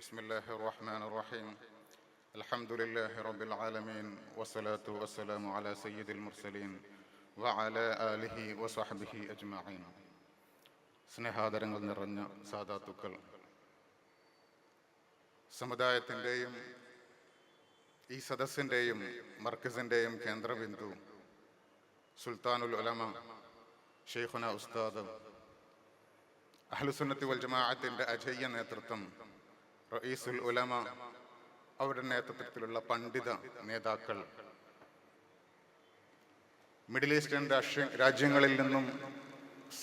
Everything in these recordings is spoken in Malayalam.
بسم الله الرحمن الرحيم الحمد لله رب العالمين والصلاة والسلام على سيد المرسلين وعلى آله وصحبه أجمعين സ്നേഹാദരങ്ങൾ നിറഞ്ഞ സാധാത്തുക്കൾ സമുദായത്തിൻ്റെയും ഈ സദസ്സിൻ്റെയും മർക്കസിൻ്റെയും കേന്ദ്രബിന്ദു സുൽത്താനുൽ ഉലമ ഷെയ്ഖുന ഉസ്താദ് അഹ്ലുസുന്നത്തി വൽ ജമാഅത്തിന്റെ അജയ്യ നേതൃത്വം റഈസുൽ ഉലമ അവരുടെ നേതൃത്വത്തിലുള്ള പണ്ഡിത നേതാക്കൾ. മിഡിൽ ഈസ്റ്റേൺ രാഷ്ട്ര രാജ്യങ്ങളിൽ നിന്നും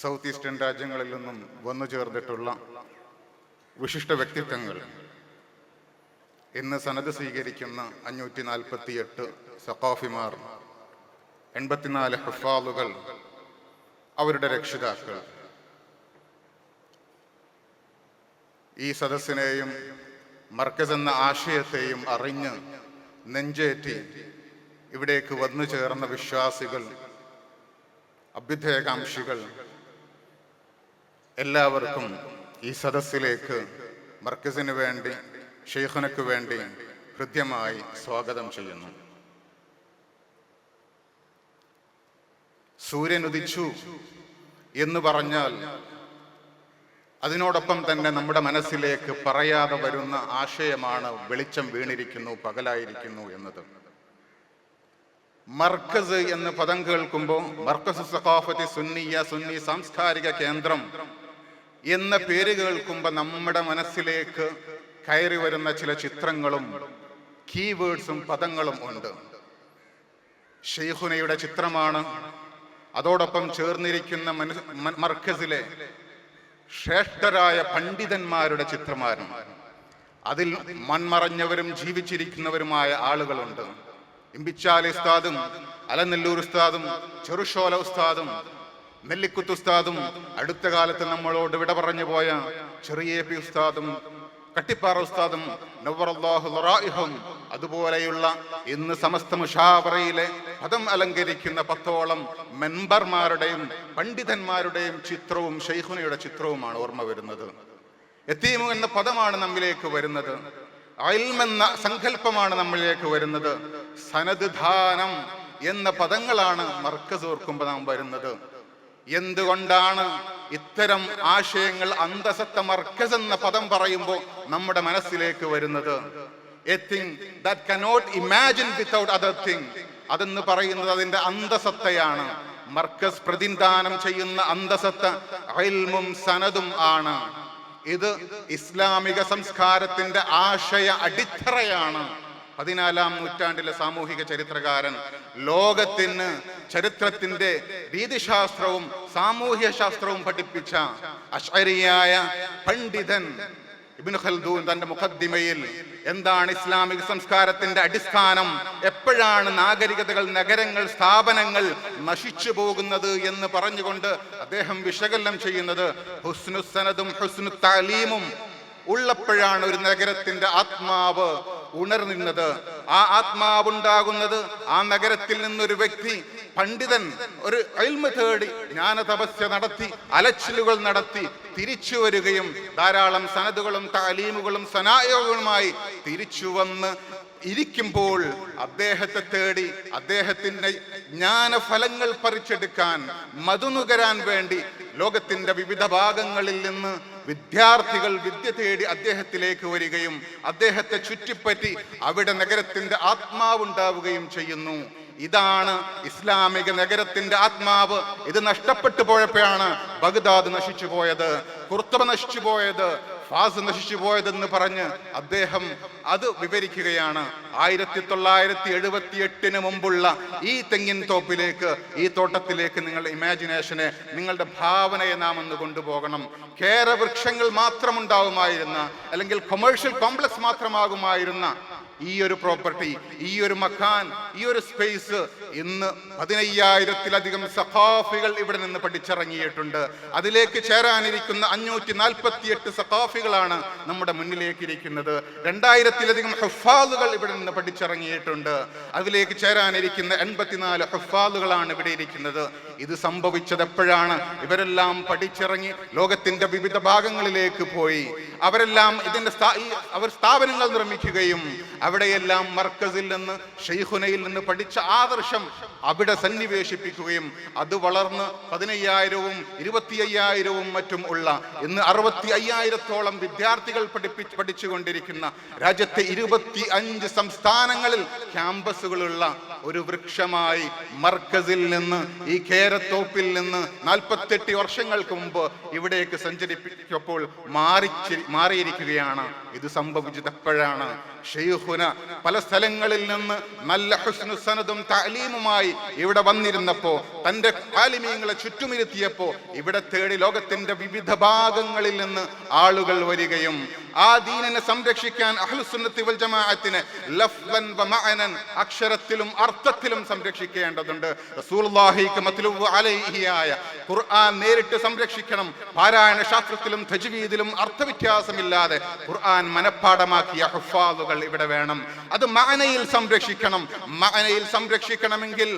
സൗത്ത് ഈസ്റ്റേൺ രാജ്യങ്ങളിൽ നിന്നും വന്നു ചേർന്നിട്ടുള്ള വിശിഷ്ട വ്യക്തിത്വങ്ങൾ. ഇന്ന് സനത് സ്വീകരിക്കുന്ന അഞ്ഞൂറ്റി നാൽപ്പത്തി എട്ട് സഖാഫിമാർ എൺപത്തിനാല് ഹഫാലുകൾ അവരുടെ രക്ഷിതാക്കൾ. ഈ സദസ്സിനെയും മർക്കസ് എന്ന ആശയത്തെയും അറിഞ്ഞ് നെഞ്ചേറ്റി ഇവിടേക്ക് വന്നു ചേർന്ന വിശ്വാസികൾ അഭ്യുദയകാംക്ഷികൾ എല്ലാവർക്കും ഈ സദസ്സിലേക്ക് മർക്കസിന് വേണ്ടി ഷെയ്ഖനക്ക് വേണ്ടി ഹൃദ്യമായി സ്വാഗതം ചെയ്യുന്നു. സൂര്യനുദിച്ചു എന്ന് പറഞ്ഞാൽ അതിനോടൊപ്പം തന്നെ നമ്മുടെ മനസ്സിലേക്ക് പറയാതെ വരുന്ന ആശയമാണ് വെളിച്ചം വീണിരിക്കുന്നു പകലായിരിക്കുന്നു എന്നത്. മർക്കസ് എന്ന് പദം കേൾക്കുമ്പോൾ മർക്കസ് സഖാഫത്തി സുന്നിയ സുന്നി സാംസ്കാരിക കേന്ദ്രം എന്ന പേര് കേൾക്കുമ്പോൾ നമ്മുടെ മനസ്സിലേക്ക് കയറി വരുന്ന ചില ചിത്രങ്ങളും കീവേഡ്സും പദങ്ങളും ഉണ്ട്. ഷെയ്ഖുനയുടെ ചിത്രമാണ്. അതോടൊപ്പം ചേർന്നിരിക്കുന്ന മർക്കസിലെ ശ്രേഷ്ഠരായ പണ്ഡിതന്മാരുടെ ചിത്രമാണ് അതിൽ മൺമറഞ്ഞവരും ജീവിച്ചിരിക്കുന്നവരുമായ ആളുകളുണ്ട്. ഇമ്പിച്ചാലി ഉസ്താദും അലനെല്ലൂർ ഉസ്താദും ചെറുഷോല ഉസ്താദും നെല്ലിക്കുത്ത് ഉസ്താദും അടുത്ത കാലത്ത് നമ്മളോട് വിട പറഞ്ഞു പോയ ചെറിയ പി ഉസ്താദും കട്ടിപ്പാറ ഉസ്താദും നവറല്ലാഹു ലറായിഹും അതുപോലെയുള്ള ഇന്ന് സമസ്ത മുഷാവറയിലെ പദം അലങ്കരിക്കുന്ന പത്തോളം മെമ്പർമാരുടെയും പണ്ഡിതന്മാരുടെയും ചിത്രവും ഷെയ്ഖുനയുടെ ചിത്രവുമാണ് ഓർമ്മ വരുന്നത്. എത്തീമു എന്ന പദമാണ് നമ്മിലേക്ക് വരുന്നത്. അയൽമെന്ന സങ്കല്പമാണ് നമ്മളിലേക്ക് വരുന്നത്. സനദ് സനദ്ധാനം എന്ന പദങ്ങളാണ് മർക്കസ് ഓർക്കുമ്പോൾ നാം വരുന്നത്. എന്തുകൊണ്ടാണ് ഇത്തരം ആശയങ്ങൾ അന്തസത്ത മർക്കസ് എന്ന പദം പറയുമ്പോൾ നമ്മുടെ മനസ്സിലേക്ക് വരുന്നത്? A thing that cannot imagine without other thing അതെന്ന് പറയുന്നത് അതിന്റെ അന്തസത്തയാണ്. മർക്കസ് പ്രതിനിധാനം ചെയ്യുന്ന അന്തസത്ത അയൽമും സനതും ആണ്. ഇത് ഇസ്ലാമിക സംസ്കാരത്തിന്റെ ആശയ അടിത്തറയാണ്. പതിനാലാം നൂറ്റാണ്ടിലെ സാമൂഹിക ചരിത്രകാരൻ ലോകത്തിന് ചരിത്രത്തിന്റെ രീതിശാസ്ത്രവും സാമൂഹ്യ ശാസ്ത്രവും പഠിപ്പിച്ച അഷരിയായ പണ്ഡിതൻ ഇബ്നു ഖൽദൂൻ തന്റെ മുഖദ്ദിമയിൽ എന്താണ് ഇസ്ലാമിക സംസ്കാരത്തിന്റെ അടിസ്ഥാനം? എപ്പോഴാണ് നാഗരികതകൾ നഗരങ്ങൾ സ്ഥാപനങ്ങൾ നശിച്ചു പോകുന്നത് എന്ന് പറഞ്ഞുകൊണ്ട് അദ്ദേഹം വിശകലനം ചെയ്യുന്നത്? ഹുസ്നുസനദും ഹുസ്നു താലീമും ഉള്ളപ്പോഴാണ് ഒരു നഗരത്തിന്റെ ആത്മാവ് ഉണർന്നിരുന്നത്. ആ ആത്മാവുണ്ടാകുന്നത് ആ നഗരത്തിൽ നിന്നൊരു വ്യക്തി പണ്ഡിതൻ ഒരു അയൽമ തേടി ജ്ഞാന തപസ്യ നടത്തി അലച്ചിലുകൾ നടത്തി തിരിച്ചു വരികയും ധാരാളം സനദുകളും താലീമുകളും സനായോഗങ്ങളുമായി തിരിച്ചു വന്ന് ഇരിക്കുമ്പോൾ അദ്ദേഹത്തെ തേടി അദ്ദേഹത്തിന്റെ ജ്ഞാനഫലങ്ങൾ പറിച്ചെടുക്കാൻ മതുനുകരാൻ വേണ്ടി ലോകത്തിന്റെ വിവിധ ഭാഗങ്ങളിൽ നിന്ന് വിദ്യാർത്ഥികൾ വിദ്യ തേടി അദ്ദേഹത്തിലേക്ക് വരികയും അദ്ദേഹത്തെ ചുറ്റിപ്പറ്റി അവിടെ നഗരത്തിന്റെ ആത്മാവുണ്ടാവുകയും ചെയ്യുന്നു. ഇതാണ് ഇസ്ലാമിക നഗരത്തിന്റെ ആത്മാവ്. ഇത് നഷ്ടപ്പെട്ടു പോയപ്പോഴാണ് ബഗ്ദാദ് നശിച്ചു പോയത്. കുർത്തബ നശിച്ചു പോയത്. ഫാസ് നശിച്ചു പോയതെന്ന് പറഞ്ഞ് അദ്ദേഹം അത് വിവരിക്കുകയാണ്. ആയിരത്തി തൊള്ളായിരത്തി എഴുപത്തി എട്ടിന് മുമ്പുള്ള ഈ തെങ്ങിൻ തോപ്പിലേക്ക് ഈ തോട്ടത്തിലേക്ക് നിങ്ങളുടെ ഇമാജിനേഷനെ നിങ്ങളുടെ ഭാവനയെ നാം ഒന്ന് കൊണ്ടുപോകണം. കേരവൃക്ഷങ്ങൾ മാത്രമുണ്ടാവുമായിരുന്ന അല്ലെങ്കിൽ കൊമേഴ്ഷ്യൽ കോംപ്ലക്സ് മാത്രമാകുമായിരുന്ന ഈ ഒരു പ്രോപ്പർട്ടി ഈ ഒരു മക്കാൻ ഈ ഒരു സ്പേസ് ഇന്ന് പതിനയ്യായിരത്തിലധികം സഖാഫികൾ ഇവിടെ നിന്ന് പഠിച്ചിറങ്ങിയിട്ടുണ്ട്. അതിലേക്ക് ചേരാനിരിക്കുന്ന അഞ്ഞൂറ്റി നാൽപ്പത്തിയെട്ട് സഖാഫികളാണ് നമ്മുടെ മുന്നിലേക്ക് ഇരിക്കുന്നത്. രണ്ടായിരത്തിലധികം ഹഫാദുകൾ ഇവിടെ നിന്ന് പഠിച്ചിറങ്ങിയിട്ടുണ്ട്. അതിലേക്ക് ചേരാനിരിക്കുന്ന എൺപത്തിനാല് ഹഫാദുകളാണ് ഇവിടെ ഇരിക്കുന്നത്. ഇത് സംഭവിച്ചത് എപ്പോഴാണ്? ഇവരെല്ലാം പഠിച്ചിറങ്ങി ലോകത്തിന്റെ വിവിധ ഭാഗങ്ങളിലേക്ക് പോയി. അവരെല്ലാം ഇതിന്റെ അവർ സ്ഥാപനങ്ങൾ നിർമ്മിക്കുകയും അവിടെയെല്ലാം മർക്കസിൽ നിന്ന് ഷെയ്ഖുനയിൽ നിന്ന് പഠിച്ച ആദർശം അവിടെ സന്നിവേശിപ്പിക്കുകയും അത് വളർന്ന് പതിനയ്യായിരവും ഇരുപത്തി അയ്യായിരവും മറ്റും ഉള്ള ഇന്ന് അറുപത്തി അയ്യായിരത്തോളം വിദ്യാർത്ഥികൾ പഠിപ്പിച്ച് പഠിച്ചുകൊണ്ടിരിക്കുന്ന രാജ്യത്തെ ഇരുപത്തി അഞ്ച് സംസ്ഥാനങ്ങളിൽ ക്യാമ്പസുകളുള്ള ഒരു വൃക്ഷമായി മർക്കസിൽ നിന്ന് ഈ കേരത്തോപ്പിൽ നിന്ന് നാൽപ്പത്തെട്ട് വർഷങ്ങൾക്ക് മുമ്പ് ഇവിടേക്ക് സഞ്ചരിപ്പിച്ചപ്പോൾ മാറി മാറിയിരിക്കുകയാണ്. ഇത് സംഭവിച്ചത് എപ്പോഴാണ്? ഷെയ്ഖുന പല സ്ഥലങ്ങളിൽ നിന്ന് നല്ല ഹുസ്നുസനതും താലീമുമായി ഇവിടെ വന്നിരുന്നപ്പോ തന്റെ താലിമീങ്ങളെ ചുറ്റുമിരുത്തിയപ്പോ ഇവിടെ തേടി ലോകത്തിന്റെ വിവിധ ഭാഗങ്ങളിൽ നിന്ന് ആളുകൾ വരികയും ആ ദീനിനെ സംരക്ഷിക്കാൻ അഹ്ലുസുന്നത്തി വൽ ജമാഅത്തിനെ വ മഅനൻ അക്ഷരത്തിലും അർത്ഥത്തിലും സംരക്ഷിക്കേണ്ടതുണ്ട്. റസൂലുള്ളാഹിക്ക് മത്ലൂബ് അലൈഹിയായ ഖുർആൻ നേരിട്ട് സംരക്ഷിക്കണം. പാരായണ ശാസ്ത്രത്തിലും തജ്വീദിലും അർത്ഥവ്യത്യാസമില്ലാതെ ഖുർആൻ മനഃപ്പാടമാക്കിയ ഹുഫാദുകൾ ഇവിടെ വേണം. അത് മഅനയിൽ സംരക്ഷിക്കണം. മഅനയിൽ സംരക്ഷിക്കണമെങ്കിൽ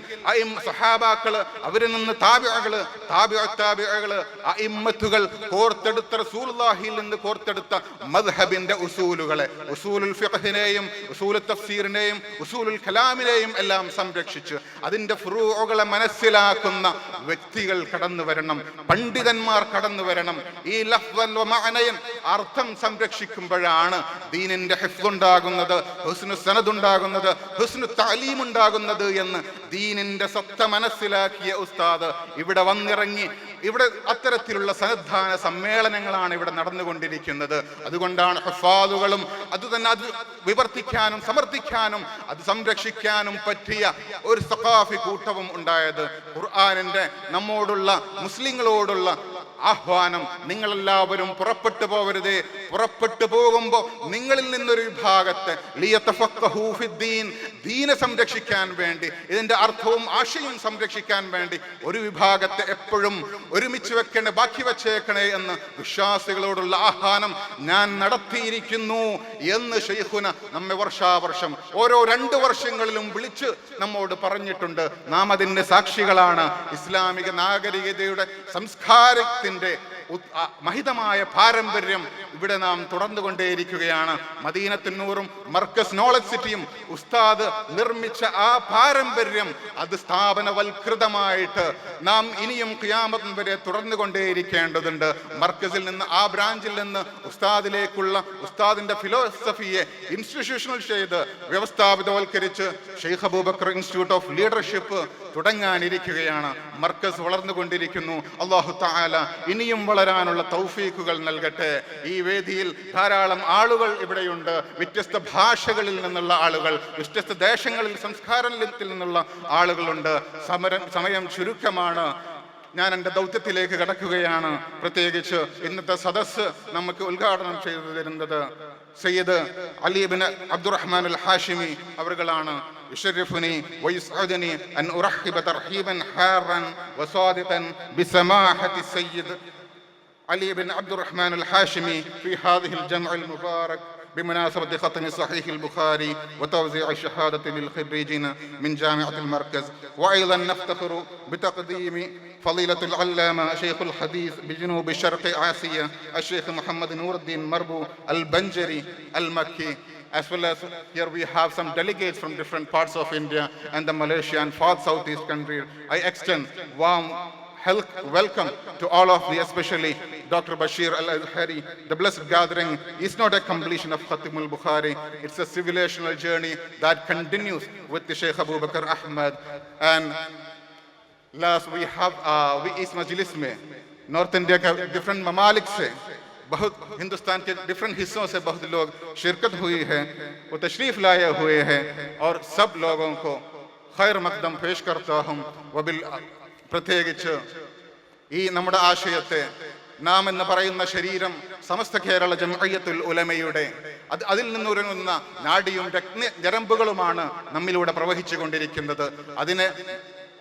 സഹാബാക്കൾ അവരിൽ നിന്ന് താബിഅകൾ താബിഅ താബിഅകൾ അയിമ്മത്തുകൾ കോർത്തെടുത്ത റസൂലുള്ളാഹിയിൽ നിന്ന് കോർത്തെടുത്ത മദ്ഹബിന്റെ ഉസൂലുകളെ ഉസൂലുൽ ഫിഖിനെയും ഉസൂലുൽ തഫ്സീറിനെയും ഉസൂലുൽ കലാമിനെയും എല്ലാം സംരക്ഷിച്ച് അതിന്റെ ഫുറൂകളെ മനസ്സിലാക്കുന്ന വ്യക്തികൾ കടന്നു വരണം പണ്ഡിതന്മാർ കടന്നു വരണം. ഈ ലഹ്വൽ വ മഅനയൻ അർത്ഥം സംരക്ഷിക്കുമ്പോഴാണ് ദീനിന്റെ ഹിഫ്ദ് ഉണ്ടാകുന്നത് ഹുസ്നു സനദ് ഉണ്ടാകുന്നത് ഹുസ്നു താലീം ഉണ്ടാകുന്നത് എന്ന് ദീനിന്റെ സത്ത മനസ്സിലാക്കിയ ഉസ്താദ് ഇവിടെ വന്നിറങ്ങി ഇവിടെ അത്തരത്തിലുള്ള സന്നദ്ധാന സമ്മേളനങ്ങളാണ് ഇവിടെ നടന്നുകൊണ്ടിരിക്കുന്നത്. അതുകൊണ്ടാണ് ഹഫാദുകളും അത് തന്നെ അത് വിവർത്തിക്കാനും സമർത്ഥിക്കാനും അത് സംരക്ഷിക്കാനും പറ്റിയ ഒരു സഖാഫി കൂട്ടവും ഉണ്ടായത്. ഖുർആാനിന്റെ നമ്മോടുള്ള മുസ്ലിങ്ങളോടുള്ള ആഹ്വാനം നിങ്ങളെല്ലാവരും പുറപ്പെട്ടു പോകരുത്. പുറപ്പെട്ടു പോകുമ്പോൾ നിങ്ങളിൽ നിന്നൊരു വിഭാഗത്തെ ദീനെ സംരക്ഷിക്കാൻ വേണ്ടി ഇതിന്റെ അർത്ഥവും ആശയും സംരക്ഷിക്കാൻ വേണ്ടി ഒരു വിഭാഗത്തെ എപ്പോഴും ഒരുമിച്ച് വെക്കണേ ബാക്കി വെച്ചേക്കണേ എന്ന് വിശ്വാസികളോടുള്ള ആഹ്വാനം ഞാൻ നടത്തിയിരിക്കുന്നു എന്ന് ഷെയ്ഖുന നമ്മെ വർഷാവർഷം ഓരോ രണ്ട് വർഷങ്ങളിലും വിളിച്ച് നമ്മോട് പറഞ്ഞിട്ടുണ്ട്. നാം അതിന്റെ സാക്ഷികളാണ്. ഇസ്ലാമിക നാഗരികതയുടെ സംസ്കാരത്തിന്റെ ഉത്- ആ മഹിതമായ പാരമ്പര്യം ഇവിടെ നാം തുടർന്നുകൊണ്ടേയിരിക്കുകയാണ്. മദീനത്തിനൂറും മർക്കസ് നോളജ് സിറ്റിയും ഉസ്താദ് നിർമ്മിച്ച ആ പാരമ്പര്യം അത് സ്ഥാപനവൽകൃതമായിട്ട് നാം ഇനിയും ഖിയാമത്ത് വരെ തുടർന്നുകൊണ്ടേയിരിക്കേണ്ടതുണ്ട്. മർക്കസിൽ നിന്ന് ആ ബ്രാഞ്ചിൽ നിന്ന് ഉസ്താദിലേക്കുള്ള ഉസ്താദിന്റെ ഫിലോസഫിയെ ഇൻസ്റ്റിറ്റ്യൂഷണൽ ചെയ്ത് വ്യവസ്ഥാപിതവൽക്കരിച്ച് Sheikh Abubakar institute of leadership തുടങ്ങാനിരിക്കുകയാണ്. Markaz വളർന്നുകൊണ്ടിരിക്കുന്നു. അള്ളാഹു താല ഇനിയും വളരാനുള്ള തൗഫീഖുകൾ നൽകട്ടെ ഈ വേദിയിൽ ധാരാളം ആളുകൾ ഇവിടെയുണ്ട് വ്യത്യസ്ത ഭാഷകളിൽ നിന്നുള്ള ആളുകൾ വ്യത്യസ്ത ദേശങ്ങളിൽ സംസ്കാരത്തിൽ നിന്നുള്ള ആളുകളുണ്ട് സമരം സമയം ചുരുക്കമാണ് ഞാൻ എൻ്റെ ദൗത്യത്തിലേക്ക് കടക്കുകയാണ് പ്രത്യേകിച്ച് ഇന്നത്തെ സദസ്സ് നമുക്ക് ഉദ്ഘാടനം ചെയ്തു തരുന്നത് സയ്യിദ് അലീബിൻ Abdurahman al Hashimi അവർകളാണ് يشرفني ويسعدني أن أرحب ترحيبا حارا وصادقا بسماحة السيد علي بن عبد الرحمن الحاشمي في هذه الجمع المبارك بمناسبة ختم صحيح البخاري وتوزيع الشهادة للخريجين من جامعة المركز وأيضا نفتخر بتقديم فضيلة العلامة شيخ الحديث بجنوب شرق آسيا الشيخ محمد نور الدين مربو البنجري المكي as well as here we have some delegates from different parts of India and the Malaysia and far southeast country. I extend warm welcome to all of you, especially Dr. Bashir Al-Azhari. The blessed gathering is not a completion of Khatim al-Bukhari. It's a civilizational journey that continues with the Sheikh Abu Bakr Ahmad. And last we have, uh, we इस मजलिस में नॉर्थ इंडिया का डिफरेंट ममालिक से बहुत हिंदुस्तान के डिफरेंट हिस्सों से बहुत लोग शिरकत हुई है वो तशरीफ लाए हुए हैं और सब लोगों को खैर मकदम पेश करता हूँ वबिल പ്രത്യേകിച്ച് ഈ നമ്മുടെ ആശയത്തെ നാം എന്ന് പറയുന്ന ശരീരം സമസ്ത കേരള ജംഅയ്യത്തുൽ ഉലമയുടെ അത് അതിൽ നിന്നൊരുങ്ങുന്ന നാടിയും രക്ത ഞരമ്പുകളുമാണ് നമ്മിലൂടെ പ്രവഹിച്ചു കൊണ്ടിരിക്കുന്നത് അതിനെ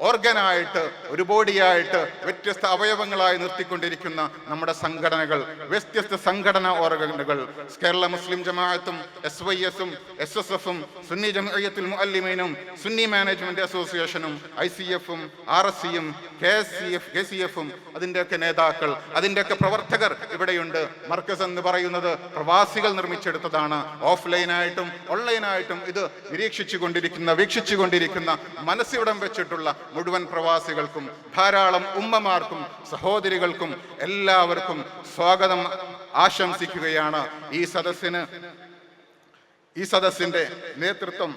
ഓർഗനായിട്ട് ഒരു ബോഡിയായിട്ട് വ്യത്യസ്ത അവയവങ്ങളായി നിർത്തിക്കൊണ്ടിരിക്കുന്ന നമ്മുടെ സംഘടനകൾ വ്യത്യസ്ത സംഘടനാ ഓർഗനുകൾ കേരള മുസ്ലിം ജമാഅത്തും എസ് വൈ എസും എസ് എസ് എഫും സുന്നി ജമയത്തുൽ മുഅല്ലിമീനും സുന്നി മാനേജ്മെന്റ് അസോസിയേഷനും ഐ സി എഫും ആർ എസ് സിയും K S C F K C എഫും അതിന്റെയൊക്കെ നേതാക്കൾ അതിന്റെയൊക്കെ പ്രവർത്തകർ ഇവിടെയുണ്ട്. മർക്കസ് എന്ന് പറയുന്നത് പ്രവാസികൾ നിർമ്മിച്ചെടുത്തതാണ്. ഓഫ്ലൈനായിട്ടും ഓൺലൈനായിട്ടും ഇത് നിരീക്ഷിച്ചു കൊണ്ടിരിക്കുന്ന വീക്ഷിച്ചു കൊണ്ടിരിക്കുന്ന മനസ്സിവിടം വെച്ചിട്ടുള്ള മുഴുവൻ പ്രവാസികൾക്കും ധാരാളം ഉമ്മമാർക്കും സഹോദരികൾക്കും എല്ലാവർക്കും സ്വാഗതം ആശംസിക്കുകയാണ് ഈ സദസ്സിന്. ഈ സദസ്സിന്റെ നേതൃത്വം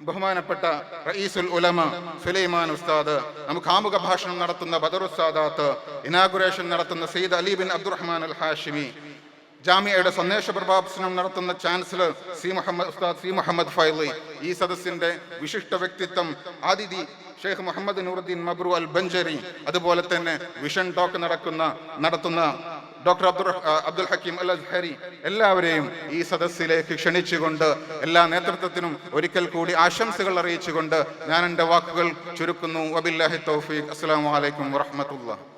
ബഹുമാനപ്പെട്ട റയീസുൽ ഉലമ സുലൈമാൻ ഉസ്താദ് നമുക്ക് ആമുഖ ഭാഷണം നടത്തുന്ന ബദർ ഉസ്താദാത്ത് ഇനാഗുറേഷൻ നടത്തുന്ന സയ്യിദ് അലി ബിൻ അബ്ദുറഹ്മാൻ അൽ ഹാഷിമി ജാമ്യയുടെ സന്ദേശ പ്രഭാഷണം നടത്തുന്ന ചാൻസലർ സി മുഹമ്മദ് ഉസ്താദ് സി മുഹമ്മദ് ഫൈലി. ഈ സദസ്സിന്റെ വിശിഷ്ട വ്യക്തിത്വം ആദിതി ഷെയ്ഖ് മുഹമ്മദ് നൂറുദ്ദീൻ മബ്രു അൽ ബഞ്ചരി. അതുപോലെ തന്നെ വിഷൻ ടോക്ക് നടക്കുന്ന നടത്തുന്ന ഡോക്ടർ അബ്ദുൾ അബ്ദുൽ ഹക്കീം അൽ അസ്ഹരി. എല്ലാവരെയും ഈ സദസ്സിലേക്ക് ക്ഷണിച്ചുകൊണ്ട് എല്ലാ നേതൃത്വത്തിനും ഒരിക്കൽ കൂടി ആശംസകൾ അറിയിച്ചുകൊണ്ട് ഞാൻ എന്റെ വാക്കുകൾ ചുരുക്കുന്നു. വബില്ലാഹി തൗഫീഖ്. അസ്സാം വലൈക്കും വറഹ്മത്തുള്ളാഹി.